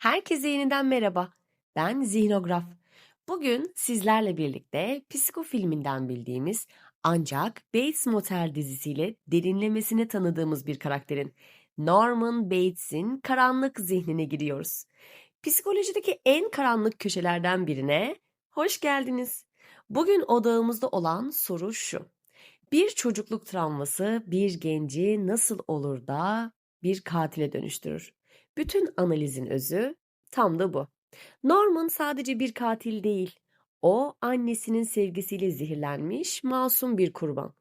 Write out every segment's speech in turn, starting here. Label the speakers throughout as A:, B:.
A: Herkese yeniden merhaba. Ben Zihnograf. Bugün sizlerle birlikte Psiko filminden bildiğimiz ancak Bates Motel dizisiyle derinlemesine tanıdığımız bir karakterin Norman Bates'in karanlık zihnine giriyoruz. Psikolojideki en karanlık köşelerden birine hoş geldiniz. Bugün odağımızda olan soru şu. Bir çocukluk travması bir genci nasıl olur da bir katile dönüştürür? Bütün analizin özü tam da bu. Norman sadece bir katil değil. O annesinin sevgisiyle zehirlenmiş masum bir kurban.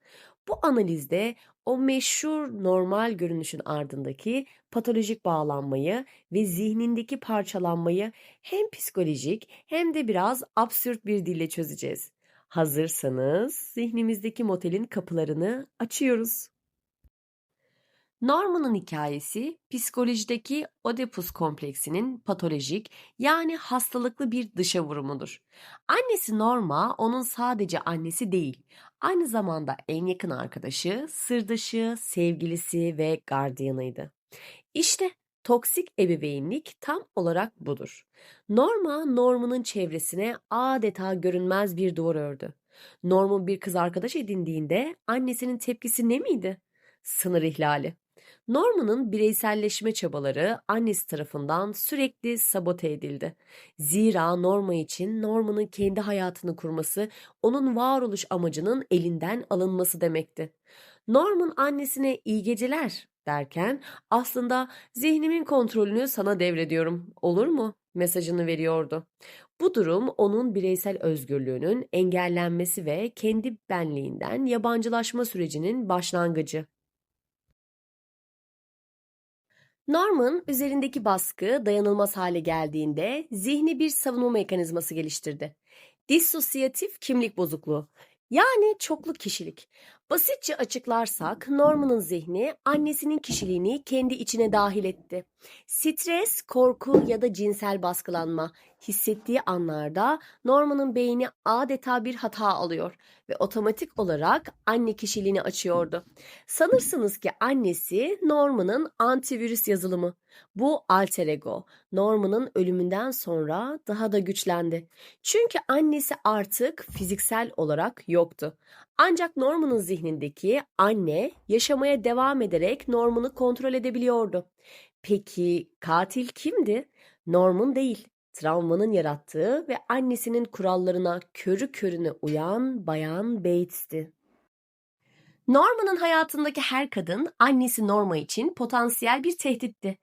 A: Bu analizde o meşhur normal görünüşün ardındaki patolojik bağlanmayı ve zihnindeki parçalanmayı hem psikolojik hem de biraz absürt bir dille çözeceğiz. Hazırsanız zihnimizdeki motelin kapılarını açıyoruz. Norman'ın hikayesi psikolojideki Oedipus kompleksinin patolojik yani hastalıklı bir dışa vurumudur. Annesi Norma onun sadece annesi değil, aynı zamanda en yakın arkadaşı, sırdaşı, sevgilisi ve gardiyanıydı. İşte toksik ebeveynlik tam olarak budur. Norma, Norman'ın çevresine adeta görünmez bir duvar ördü. Norman bir kız arkadaş edindiğinde annesinin tepkisi ne miydi? Sınır ihlali. Norman'ın bireyselleşme çabaları annesi tarafından sürekli sabote edildi. Zira Norma için Norman'ın kendi hayatını kurması onun varoluş amacının elinden alınması demekti. Norman annesine iyi geceler derken aslında zihnimin kontrolünü sana devrediyorum. Olur mu? mesajını veriyordu. Bu durum onun bireysel özgürlüğünün engellenmesi ve kendi benliğinden yabancılaşma sürecinin başlangıcı. Norman üzerindeki baskı dayanılmaz hale geldiğinde zihni bir savunma mekanizması geliştirdi. Dissosiyatif kimlik bozukluğu yani çoklu kişilik. Basitçe açıklarsak Norman'ın zihni annesinin kişiliğini kendi içine dahil etti. Stres, korku ya da cinsel baskılanma hissettiği anlarda Norman'ın beyni adeta bir hata alıyor ve otomatik olarak anne kişiliğini açıyordu. Sanırsınız ki annesi Norman'ın antivirüs yazılımı. Bu alter ego Norman'ın ölümünden sonra daha da güçlendi. Çünkü annesi artık fiziksel olarak yoktu. Ancak Norman'ın zihnindeki anne yaşamaya devam ederek Norman'ı kontrol edebiliyordu. Peki katil kimdi? Norman değil. Travmanın yarattığı ve annesinin kurallarına körü körüne uyan bayan Bates'ti. Norman'ın hayatındaki her kadın annesi Norma için potansiyel bir tehditti.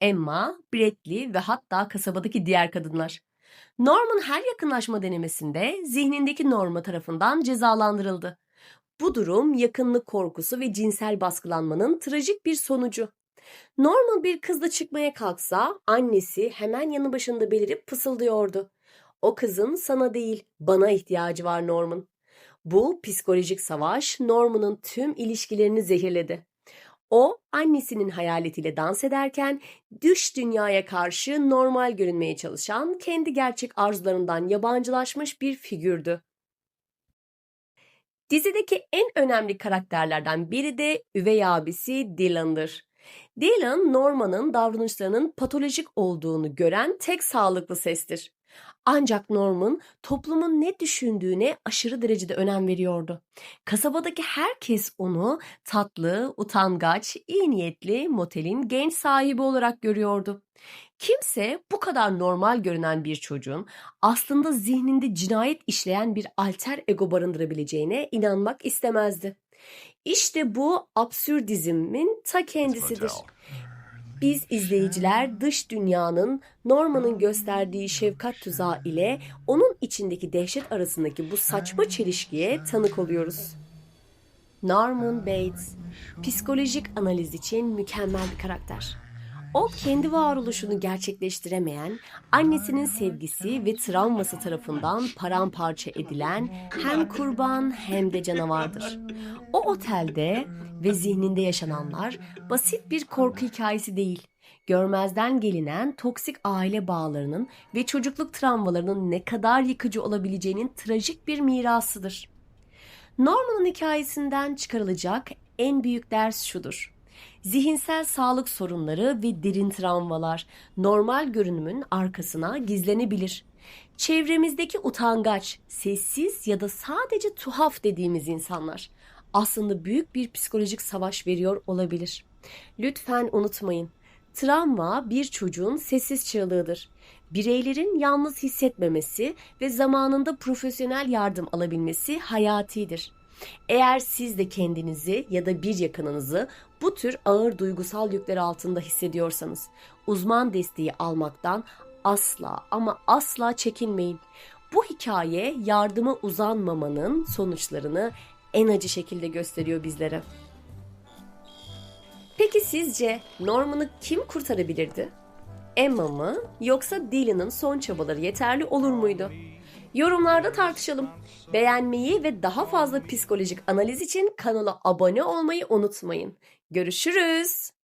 A: Emma, Bradley ve hatta kasabadaki diğer kadınlar. Norman her yakınlaşma denemesinde zihnindeki Norma tarafından cezalandırıldı. Bu durum yakınlık korkusu ve cinsel baskılanmanın trajik bir sonucu. Norman bir kızla çıkmaya kalksa annesi hemen yanı başında belirip fısıldıyordu. O kızın sana değil bana ihtiyacı var Norman. Bu psikolojik savaş Norman'ın tüm ilişkilerini zehirledi. O annesinin hayaletiyle dans ederken dış dünyaya karşı normal görünmeye çalışan kendi gerçek arzularından yabancılaşmış bir figürdü. Dizideki en önemli karakterlerden biri de üvey abisi Dylan'dır. Dylan, Norman'ın davranışlarının patolojik olduğunu gören tek sağlıklı sestir. Ancak Norman toplumun ne düşündüğüne aşırı derecede önem veriyordu. Kasabadaki herkes onu tatlı, utangaç, iyi niyetli motelin genç sahibi olarak görüyordu. Kimse bu kadar normal görünen bir çocuğun aslında zihninde cinayet işleyen bir alter ego barındırabileceğine inanmak istemezdi. İşte bu absürdizmin ta kendisidir. Biz izleyiciler dış dünyanın Norman'ın gösterdiği şefkat tuzağı ile onun içindeki dehşet arasındaki bu saçma çelişkiye tanık oluyoruz. Norman Bates, psikolojik analiz için mükemmel bir karakter. O kendi varoluşunu gerçekleştiremeyen, annesinin sevgisi ve travması tarafından paramparça edilen hem kurban hem de canavardır. O otelde ve zihninde yaşananlar basit bir korku hikayesi değil. Görmezden gelinen toksik aile bağlarının ve çocukluk travmalarının ne kadar yıkıcı olabileceğinin trajik bir mirasıdır. Norman'ın hikayesinden çıkarılacak en büyük ders şudur. Zihinsel sağlık sorunları ve derin travmalar normal görünümün arkasına gizlenebilir. Çevremizdeki utangaç, sessiz ya da sadece tuhaf dediğimiz insanlar aslında büyük bir psikolojik savaş veriyor olabilir. Lütfen unutmayın. Travma bir çocuğun sessiz çığlığıdır. Bireylerin yalnız hissetmemesi ve zamanında profesyonel yardım alabilmesi hayatidir. Eğer siz de kendinizi ya da bir yakınınızı bu tür ağır duygusal yükler altında hissediyorsanız uzman desteği almaktan asla ama asla çekinmeyin. Bu hikaye yardıma uzanmamanın sonuçlarını en acı şekilde gösteriyor bizlere. Peki sizce Norman'ı kim kurtarabilirdi? Emma mı yoksa Dylan'ın son çabaları yeterli olur muydu? Yorumlarda tartışalım. Beğenmeyi ve daha fazla psikolojik analiz için kanala abone olmayı unutmayın. Görüşürüz.